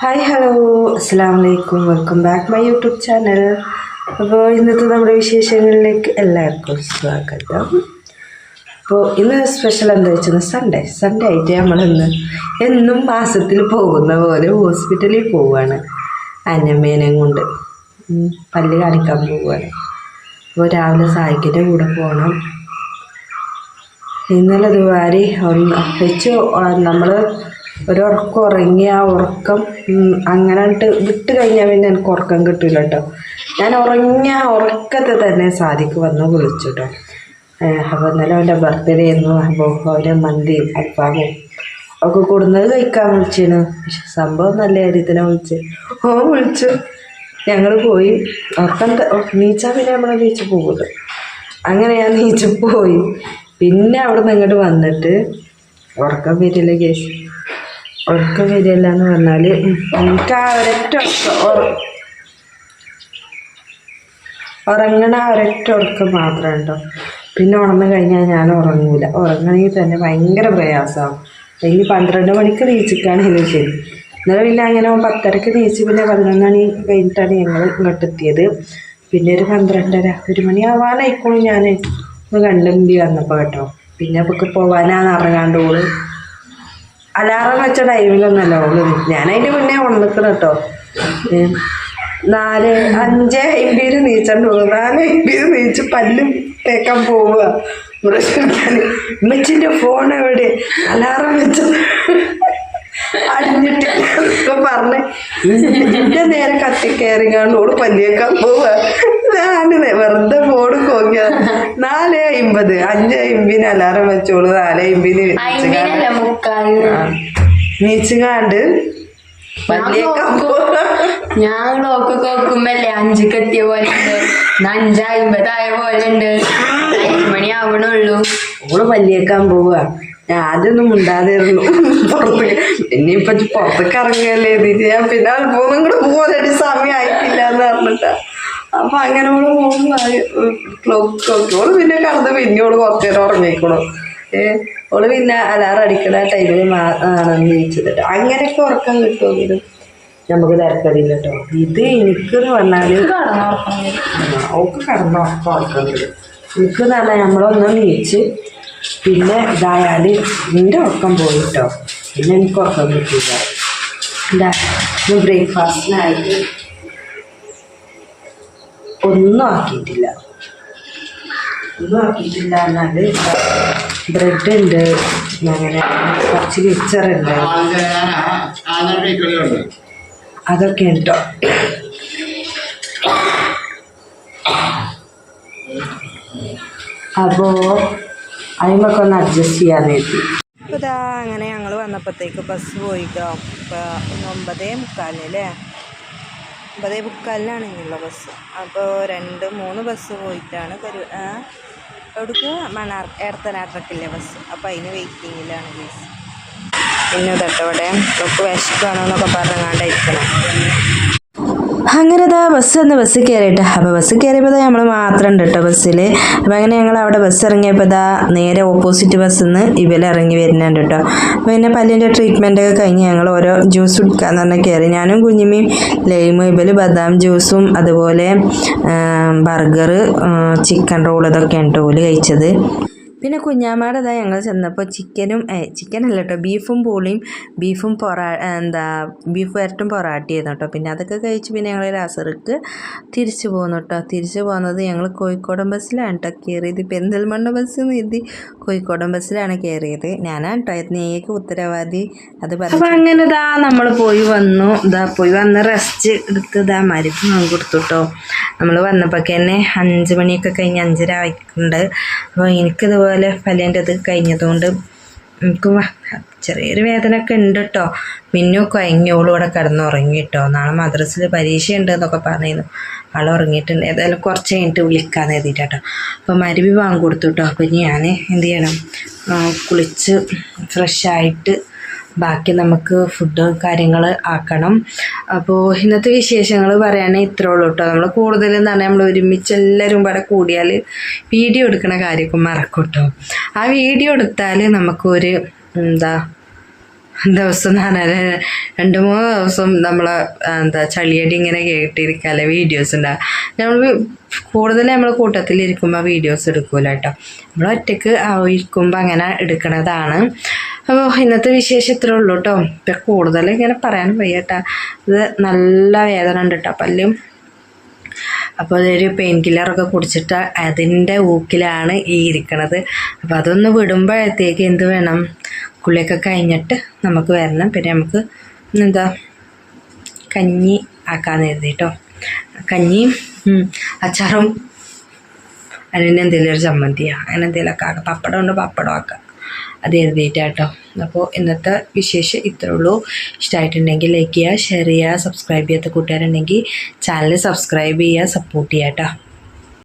Hi hello അസ്സാം വലൈക്കും welcome back my YouTube channel അപ്പോൾ ഇന്നത്തെ നമ്മുടെ വിശേഷങ്ങളിലേക്ക് എല്ലാവർക്കും സ്വാഗതം. അപ്പോൾ ഇന്ന് സ്പെഷ്യൽ എന്താ വെച്ചാൽ സൺഡേ സൺഡേ ആയിട്ട് നമ്മളിന്ന് എന്നും മാസത്തിൽ പോകുന്ന പോലെ ഹോസ്പിറ്റലിൽ പോവുകയാണ് അന്നമ്മേനെയും കൊണ്ട്. പല്ല് കാണിക്കാൻ പോവുകയാണ് അപ്പോൾ രാവിലെ സായിക്കിന്റെ കൂടെ പോകണം ഇന്നലെ ഇതുവാരി ഒന്ന് വെച്ച്. നമ്മൾ ഒരു ഉറങ്ങിയ ഉറങ്ങി ആ ഉറക്കം അങ്ങനെ വിട്ട് കഴിഞ്ഞാൽ പിന്നെ എനിക്ക് ഉറക്കം കിട്ടില്ല കേട്ടോ ഞാൻ ഉറങ്ങിയ ഉറക്കത്തെ തന്നെ സാധിക്ക് വന്ന് വിളിച്ചു കേട്ടോ അപ്പോൾ ഇന്നലെ അവന്റെ ബർത്ത്ഡേ ആയിരുന്നു. അപ്പോൾ അവന് മന്തിയും അൽഫാമും ഒക്കെ കൊടുന്നത് കഴിക്കാൻ വിളിച്ചിരുന്നു പക്ഷെ സംഭവം നല്ല കാര്യത്തിനെ വിളിച്ച്. ഓ വിളിച്ചു. ഞങ്ങൾ പോയി. ഉറക്കം നീച്ചാൽ പിന്നെ നമ്മൾ നീച്ച് പോകുമല്ലോ അങ്ങനെ ഞാൻ നീച്ച് പോയി. പിന്നെ അവിടെ നിന്ന് ഇങ്ങോട്ട് വന്നിട്ട് ഉറക്കം വരില്ല കേസ്. ഉറക്കം വരില്ല എന്ന് പറഞ്ഞാൽ എനിക്ക് ആ ഒരൊറ്റ ഉറങ്ങണ ഒരൊറ്റ ഉറക്കം മാത്രം ഉണ്ടോ? പിന്നെ ഉണർന്നു കഴിഞ്ഞാൽ ഞാൻ ഉറങ്ങൂല. ഉറങ്ങണമെങ്കിൽ തന്നെ ഭയങ്കര പ്രയാസമാണ് അല്ലെങ്കിൽ പന്ത്രണ്ട് മണിക്ക് നീച്ചിക്കാണെങ്കിൽ ശരി. ഇന്നലെ പിന്നെ അങ്ങനെ പത്തരക്ക് നീച്ച് പിന്നെ പതിനൊന്ന് മണി കഴിഞ്ഞിട്ടാണ് ഞങ്ങൾ ഇങ്ങോട്ട് എത്തിയത് പിന്നെ ഒരു പന്ത്രണ്ടര ഒരു മണി ആവാനായിക്കോളും ഞാൻ ഒന്ന് കണ്ടുമ്പി വന്നപ്പോൾ കേട്ടോ. പിന്നെ നമുക്ക് പോവാനാണ് അറിയാണ്ട് ഓൾ അലാറം വെച്ച ടൈമിലൊന്നല്ല ഉള്ളത് ഞാൻ അതിന്റെ മുന്നേ ഉണർന്നിക്കണം കേട്ടോ നാല് അഞ്ച് അമ്പതിന് നീച്ചണ്ട് പോകും. നാല് അമ്പതിന് നീച്ച് പല്ലും തേക്കാൻ പോവുക. ഉമ്മച്ചിന്റെ ഫോൺ എവിടെ? അലാറം വെച്ച അടിഞ്ഞിട്ട് പറഞ്ഞ്. നേരെ കത്തി കയറിങ്ങാണ്ട് ഓൾ പല്ലിയേക്കാൻ പോവുക. അമ്പത് അഞ്ച് അമ്പതിന് അലാറം വെച്ചോളൂ നാല് മുക്കാൽ. നീച്ചുകാണ്ട് ഞാൻ നോക്കി. നോക്കുമ്പല്ലേ അഞ്ചിക്ക് എത്തിയ പോലെ ഉണ്ട്. അഞ്ച് അമ്പതായ പോലെ ഉണ്ട്. മണി ആവണുള്ളൂ. ഓൾ പല്ലിയേക്കാൻ പോവുക ഞാൻ ആദ്യമൊന്നും ഉണ്ടാതിരുന്നു പുറത്ത് പിന്നെ ഇപ്പൊ പുറത്തേക്ക് ഇറങ്ങിയല്ലേ ഞാൻ പിന്നെ അല്പമൊന്നും കൂടെ പോകാനായിട്ട് സമയം ആയിട്ടില്ല എന്ന് പറഞ്ഞിട്ടാ. അപ്പൊ അങ്ങനെ ഓൾ പോകുമ്പോ ക്ലോക്ക് നോക്കി ഓൾ പിന്നെ കടന്ന് പിന്നെ ഓൾ കുറച്ചേരം ഉറങ്ങിക്കണു. ഏ ഓൾ പിന്നെ അലാറം അടിക്കണ ടൈമിൽ ആണ് നീച്ചത് അങ്ങനെയൊക്കെ ഉറക്കം കിട്ടുമെങ്കിലും നമുക്ക് തിരക്കടിയില്ല കേട്ടോ. ഇത് എനിക്കെന്ന് പറഞ്ഞാൽ ഓക്ക് കടന്നു ഉറക്കം ഉറക്കം വരും. എനിക്കെന്ന് പറഞ്ഞാൽ നമ്മളൊന്ന് നീച്ച് പിന്നെ ഇതായാൽ എന്റെ ഉറക്കം പോയിട്ടോ പിന്നെ എനിക്ക് ഉറക്കം കിട്ടില്ല എന്താ ബ്രേക്ക്ഫാസ്റ്റിനായിട്ട് ഒന്നും ആക്കിയിട്ടില്ല. ഒന്നും ആക്കിയിട്ടില്ല എന്നാൽ ബ്രെഡ് ഉണ്ട് അങ്ങനെ കുറച്ച് മിച്ചറുണ്ട് അതൊക്കെ ഉണ്ടോ. അപ്പോൾ അതിമൊക്കെ ഒന്ന് അഡ്ജസ്റ്റ് ചെയ്യാൻ വേണ്ടി അപ്പോൾ അങ്ങനെ ഞങ്ങൾ വന്നപ്പോഴത്തേക്ക് ബസ് പോയിട്ടോ. ഇപ്പോൾ ഒമ്പതേ മുക്കാലിന് അല്ലേ? ഒമ്പതേ മുക്കാലിനാണ് ഇനിയുള്ള ബസ് അപ്പോൾ രണ്ട് മൂന്ന് ബസ് പോയിട്ടാണ് കരു അവിടേക്ക് മണാർ എടത്തനാട്ടറക്കില്ലേ ബസ് അപ്പോൾ അതിന് വെയിറ്റിങ്ങിലാണ് ബസ് പിന്നെ തൊട്ടവിടെ നമുക്ക് വിശക്കാണോ എന്നൊക്കെ പറഞ്ഞാണ്ടായിരിക്കണം അങ്ങനെ ഇതാ ബസ് വന്ന് ബസ് കയറിയിട്ട് അപ്പോൾ ബസ് കയറിയപ്പോൾ നമ്മൾ മാത്രം ഉണ്ട് കേട്ടോ ബസ്സിൽ അപ്പോൾ അങ്ങനെ ഞങ്ങൾ അവിടെ ബസ് ഇറങ്ങിയപ്പോൾ ഇതാ നേരെ ഓപ്പോസിറ്റ് ബസ്സിൽ നിന്ന് ഇവൽ ഇറങ്ങി വരുന്നുണ്ട് കേട്ടോ അപ്പോൾ പിന്നെ പല്ലിന്റെ ട്രീറ്റ്മെന്റ് ഒക്കെ കഴിഞ്ഞ് ഞങ്ങൾ ഓരോ ജ്യൂസ് കുടിക്കാന്ന് പറഞ്ഞാൽ കയറി ഞാനും കുഞ്ഞിമയും ലൈമ് ഇവൽ ബദാം ജ്യൂസും അതുപോലെ ബർഗർ ചിക്കൻ റോൾ ഇതൊക്കെയാണ് കേട്ടോ ഓൽ കഴിച്ചത്. പിന്നെ കുഞ്ഞാമ്മയുടെ ഇതാ ഞങ്ങൾ ചെന്നപ്പോൾ ചിക്കനും ചിക്കൻ അല്ല കേട്ടോ ബീഫും പൂളിയും ബീഫും പൊറാ എന്താ ബീഫ് വരട്ടും പൊറാട്ടിയായിരുന്നു കേട്ടോ പിന്നെ അതൊക്കെ കഴിച്ച് പിന്നെ ഞങ്ങൾ രാസർക്ക് തിരിച്ചു പോകുന്നു കേട്ടോ തിരിച്ചു പോകുന്നത് ഞങ്ങൾ കോഴിക്കോടൻ ബസ്സിലാണ് കേട്ടോ കയറിയത് പെരിന്തൽമണ്ണ ബസ് എഴുതി കോഴിക്കോടൻ ബസ്സിലാണ് കയറിയത് ഞാനാണ് കേട്ടോ നീക്ക് ഉത്തരവാദി. അത് പറഞ്ഞു അങ്ങനെ ഇതാ നമ്മൾ പോയി വന്നു. ഇതാ പോയി വന്ന് റെസ്റ്റ് എടുത്ത് ഇതാ മരുന്ന് കൊടുത്തു കേട്ടോ നമ്മൾ വന്നപ്പോൾ തന്നെ അഞ്ച് മണിയൊക്കെ കഴിഞ്ഞ് അഞ്ചര ആയിട്ടുണ്ട്. അപ്പോൾ എനിക്കിതുപോലെ പല്ലിന്റെ അത് കഴിഞ്ഞതുകൊണ്ട് എനിക്ക് ചെറിയൊരു വേദനയൊക്കെ ഉണ്ട് കേട്ടോ മിന്നു കുഴങ്ങിയോളും ഇവിടെ കിടന്നുറങ്ങി കേട്ടോ നാളെ മദ്രസിൽ പരീക്ഷ ഉണ്ട് എന്നൊക്കെ പറഞ്ഞിരുന്നു. ആൾ ഉറങ്ങിയിട്ടുണ്ട്. ഏതായാലും കുറച്ച് കഴിഞ്ഞിട്ട് വിളിക്കാന്ന് എഴുതിയിട്ട് അപ്പോൾ മരുവി വാങ്ങി കൊടുത്തു കേട്ടോ അപ്പോൾ ഞാൻ എന്ത് ചെയ്യണം? കുളിച്ച് ഫ്രഷായിട്ട് ബാക്കി നമുക്ക് ഫുഡ് കാര്യങ്ങൾ ആക്കണം. അപ്പോൾ ഇന്നത്തെ വിശേഷങ്ങൾ പറയാനേ ഇത്രേ ഉള്ളൂ കേട്ടോ നമ്മൾ കൂടുതലും എന്ന് പറഞ്ഞാൽ നമ്മൾ ഒരുമിച്ച് എല്ലാവരും ഇവിടെ കൂടിയാൽ വീഡിയോ എടുക്കണ കാര്യമൊക്കെ മറക്കും കേട്ടോ ആ വീഡിയോ എടുത്താൽ നമുക്കൊരു എന്താ ദിവസം നനല രണ്ട് മൂന്ന് ദിവസം നമ്മൾ എന്താ ചളിയടി ഇങ്ങനെ കേട്ടിരിക്കാല്ലേ വീഡിയോസ് ഉണ്ടാകും നമ്മൾ കൂടുതൽ നമ്മൾ കൂട്ടത്തിലിരിക്കുമ്പോൾ വീഡിയോസ് എടുക്കൂല കേട്ടോ നമ്മൾ ഒറ്റയ്ക്ക് ഇരിക്കുമ്പോൾ അങ്ങനെ എടുക്കണതാണ്. അപ്പോൾ ഇന്നത്തെ വിശേഷം ഇത്രേ ഉള്ളൂ കേട്ടോ ഇപ്പം കൂടുതൽ ഇങ്ങനെ പറയാൻ വയ്യ കേട്ടോ ഇത് നല്ല വേദന ഉണ്ട് കേട്ടോ പല്ലും. അപ്പോൾ അതൊരു പെയിൻ കില്ലറൊക്കെ കുടിച്ചിട്ട് അതിന്റെ ഊക്കിലാണ് ഈ ഇരിക്കണത്. അപ്പോൾ അതൊന്ന് വിടുമ്പോഴത്തേക്ക് എന്ത് വേണം? കുളിയൊക്കെ കഴിഞ്ഞിട്ട് നമുക്ക് വരണം. പിന്നെ നമുക്ക് എന്താ കഞ്ഞി ആക്കാന്ന് കരുതി കേട്ടോ കഞ്ഞിയും അച്ചാറും അതിന് എന്തെങ്കിലും ഒരു ചമ്മന്തിയാണ് അങ്ങനെ എന്തെങ്കിലുമൊക്കെ ആക്കാം. പപ്പടം ഉണ്ട് പപ്പടം ആക്കാം. അത് എഴുതിയിട്ടാട്ടോ. അപ്പോൾ ഇന്നത്തെ വിശേഷം ഇത്രേ ഉള്ളൂ. ഇഷ്ടമായിട്ടുണ്ടെങ്കിൽ ലൈക്ക് ചെയ്യുക ഷെയർ ചെയ്യുക സബ്സ്ക്രൈബ് ചെയ്യാത്ത കൂട്ടുകാരുണ്ടെങ്കിൽ ചാനൽ സബ്സ്ക്രൈബ് ചെയ്യുക സപ്പോർട്ട് ചെയ്യാം കേട്ടോ